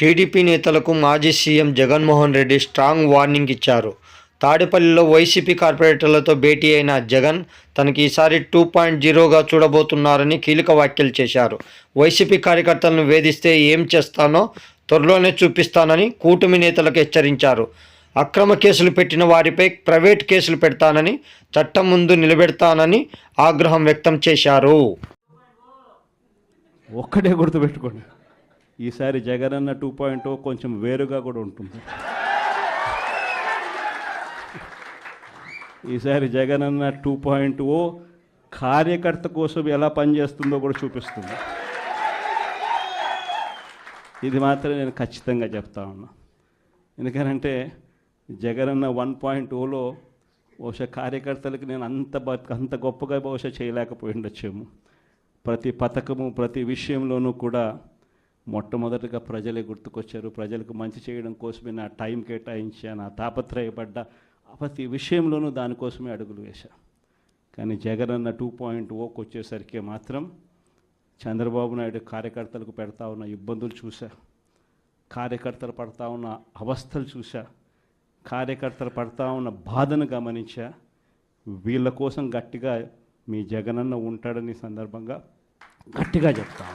TDP నేతలకు మాజీ CM Jaganmohan Reddy strong warning ఇచ్చారు. తాడేపల్లిలో వైసీపీ కార్పొరేటర్లతో భేటీ అయిన జగన్ తనకి ఈసారి టూ పాయింట్ జీరోగా చూడబోతున్నారని కీలక వ్యాఖ్యలు చేశారు. వైసీపీ కార్యకర్తలను వేధిస్తే ఏం చేస్తానో త్వరలోనే చూపిస్తానని కూటమి నేతలకు హెచ్చరించారు. అక్రమ కేసులు పెట్టిన వారిపై ప్రైవేట్ కేసులు పెడతానని చట్టం ముందు నిలబెడతానని ఆగ్రహం వ్యక్తం చేశారు. ఒక్కటే గుర్తుపెట్టుకోండి. ఈసారి జగనన్న టూ పాయింట్ కొంచెం వేరుగా కూడా ఉంటుంది. ఈసారి జగనన్న టూ పాయింట్ ఓ కార్యకర్త కోసం ఎలా పనిచేస్తుందో కూడా చూపిస్తుంది. ఇది మాత్రం నేను ఖచ్చితంగా చెప్తా ఉన్నా. ఎందుకనంటే జగనన్న వన్ పాయింట్ ఓలో బహుశా కార్యకర్తలకు నేను అంత అంత గొప్పగా బహుశా చేయలేకపోయి ఉండొచ్చేమో. ప్రతి పథకము ప్రతి విషయంలోనూ కూడా మొట్టమొదటిగా ప్రజలే గుర్తుకొచ్చారు. ప్రజలకు మంచి చేయడం కోసమే నా టైం కేటాయించా నా తాపత్రయపడ్డ. ప్రతి విషయంలోనూ దానికోసమే అడుగులు వేశా. కానీ జగన్ అన్న టూ పాయింట్ ఓకి వచ్చేసరికి మాత్రం చంద్రబాబు నాయుడు కార్యకర్తలకు పెడతా ఉన్న ఇబ్బందులు చూసా కార్యకర్తలు పడతా ఉన్న అవస్థలు చూసా కార్యకర్తలు పడతా ఉన్న బాధను గమనించా. వీళ్ళ కోసం గట్టిగా మీ జగనన్న ఉంటాడని సందర్భంగా గట్టిగా చెప్తా